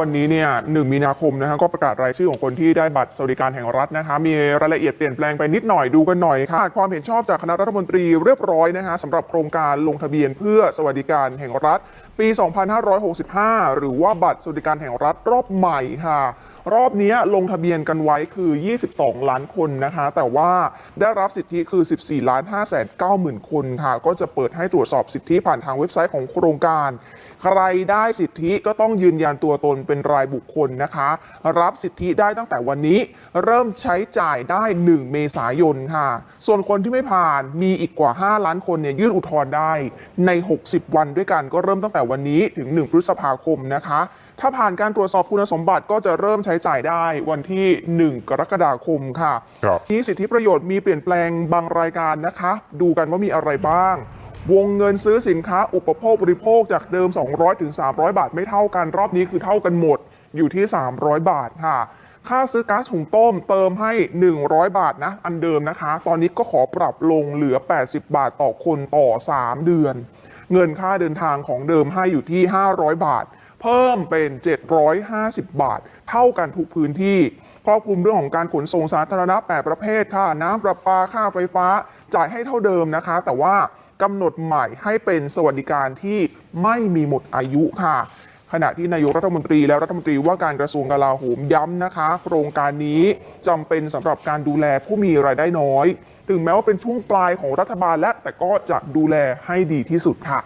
วันนี้เนี่ยหมีนาคมนะฮะก็ประกาศรายชื่อของคนที่ได้บัตรสวัสดิการแห่งรัฐนะคะมีรายละเอียดเปลี่ยนแปลงไปนิดหน่อยดูกันหน่อยค่ะความเห็นชอบจากคณะรัฐมนตรีเรียบร้อยนะฮะสำหรับโครงการลงทะเบียนเพื่อสวัสดิการแห่งรัฐ ปี 2565 หรือว่าบัตรสวัสดิการแห่งรัฐรอบใหม่ค่ะ รอบนี้ลงทะเบียนกันไว้คือ 22 ล้านคนนะคะ แต่ว่าได้รับสิทธิคือ 14 ล้าน5แสน9หมื่นคนค่ะ ก็จะเปิดให้ตรวจสอบสิทธิผ่านทางเว็บไซต์ของโครงการ ใครได้สิทธิก็ต้องยืนยันตัวตนเป็นรายบุคคลนะคะ รับสิทธิได้ตั้งแต่วันนี้ เริ่มใช้จ่ายได้ 1 เมษายนค่ะ ส่วนคนที่ไม่ผ่านมีอีกกว่า 5 ล้านคนเนี่ยยื่นอุทธรณ์ได้ใน 60 วันด้วยกันก็เริ่มตั้งแต่วันนี้ถึง 1 พฤษภาคมนะคะ ถ้าผ่านการตรวจสอบคุณสมบัติก็จะเริ่มใช้จ่ายได้วันที่ 1 กรกฎาคมค่ะครับที่สิทธิประโยชน์มีเปลี่ยนแปลงบางรายการนะคะ ดูกันว่ามีอะไรบ้าง วงเงินซื้อสินค้าอุปโภคบริโภคจากเดิม 200ถึง300 บาทไม่เท่ากันรอบนี้คือเท่ากันหมดอยู่ที่ 300 บาทค่ะค่าซื้อก๊าซหุงต้มเติมให้ 100 บาทนะ อันเดิมนะคะ ตอนนี้ก็ขอปรับลงเหลือ 80 บาทต่อคนต่อ 3 เดือน เงินค่าเดินทางของเดิมให้อยู่ที่ 500 บาท เพิ่มเป็น 750 บาท เท่ากันทุกพื้นที่ครอบคลุมเรื่องของการขนส่งสาธารณะ 8 ประเภทค่าน้ำประปาค่าไฟฟ้า จ่ายให้เท่าเดิมนะคะ แต่ว่ากำหนดใหม่ให้เป็นสวัสดิการที่ไม่มีหมดอายุค่ะ ขณะที่นายกรัฐมนตรีและรัฐมนตรีว่าการกระทรวงกลาโหมย้ำนะคะ โครงการนี้จำเป็นสำหรับการดูแลผู้มีรายได้น้อย ถึงแม้ว่าเป็นช่วงปลายของรัฐบาลและแต่ก็จะดูแลให้ดีที่สุดค่ะ